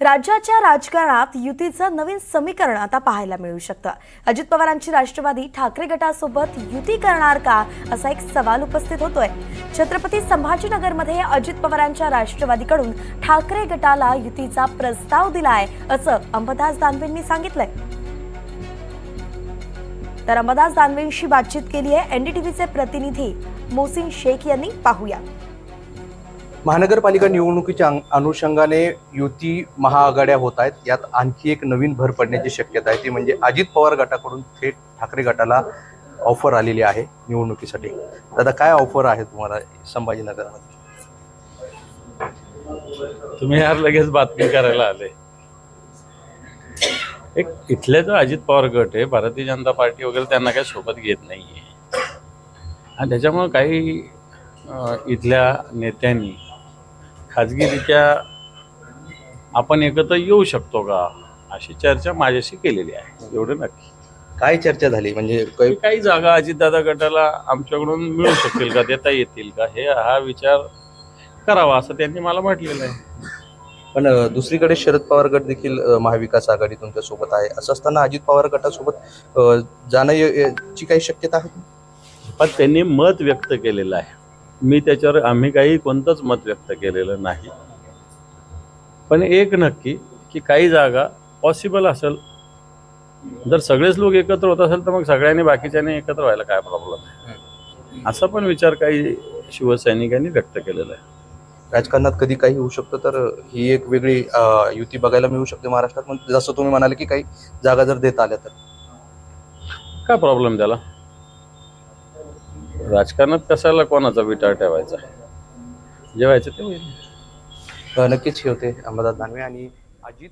राज्याच्या राजकारणात युतीचं नवीन समीकरण आता पाहायला मिळू शकतं. अजित पवारांची राष्ट्रवादी ठाकरे गटासोबत युती करणार का असा एक सवाल उपस्थित होतोय. छत्रपती संभाजीनगरमध्ये अजित पवारांच्या राष्ट्रवादीकडून ठाकरे गटाला युतीचा प्रस्ताव दिलाय असं अंबदास दानवेंनी सांगितलंय. तर अंबदास दानवेंशी बातचीत केली आहे एनडीटीव्हीचे प्रतिनिधी मोसिन शेख यांनी. पाहूया. महानगरपालिका निवडणुकीच्या अनुषंगाने युती महाआघाड्या होत आहेत. यात आणखी एक नवीन भर पडण्याची शक्यता आहे. ती म्हणजे अजित पवार गटाकडून थेट ठाकरे गटाला ऑफर आलेली आहे निवडणुकीसाठी. दादा काय ऑफर आहे तुम्हाला संभाजीनगरमध्ये? तुम्ही यार लगेच बातमी करायला आले. एक इथले जो अजित पवार गट आहे भारतीय जनता पार्टी वगैरे त्यांना काही सोबत घेत नाहीये. आणि त्याच्यामुळं काही इथल्या नेत्यांनी खाजगीरित्या आपण एकत्र येऊ शकतो का अशी चर्चा माझ्याशी केलेली आहे. एवढं नक्की. काय चर्चा झाली? म्हणजे काही काही जागा अजितदादा गटाला आमच्याकडून मिळू शकतील का देता येतील का? हे हा विचार करावा असं त्यांनी मला म्हटलेलं आहे. पण अं, दुसरीकडे शरद पवार गट देखील अं, महाविकास आघाडी तुमच्यासोबत आहे. असं असताना अजित पवार गटासोबत अं, जाणं य- ची काही शक्यता आहे? पण त्यांनी मत व्यक्त केलेलं आहे. मी त्याच्यावर आम्ही काही कोणतंच मत व्यक्त केलेलं नाही. पण एक नक्की की काही जागा पॉसिबल असेल जर सगळेच लोक एकत्र होत असेल तर मग सगळ्यांनी बाकीच्यांनी एकत्र व्हायला काय प्रॉब्लेम आहे? असा पण विचार काही शिवसैनिकांनी व्यक्त केलेला आहे. राजकारणात कधी काही होऊ शकतं तर ही एक वेगळी युती बघायला मिळू शकते महाराष्ट्रात. पण जसं तुम्ही म्हणाले की काही जागा जर देता आल्या तर? काय प्रॉब्लेम त्याला? राजकारणात कशाला कोणाचा विटाळ ठेवायचा? जेवायचं ते होईल. नक्कीच हे होते अंबादास दानवे आणि अजित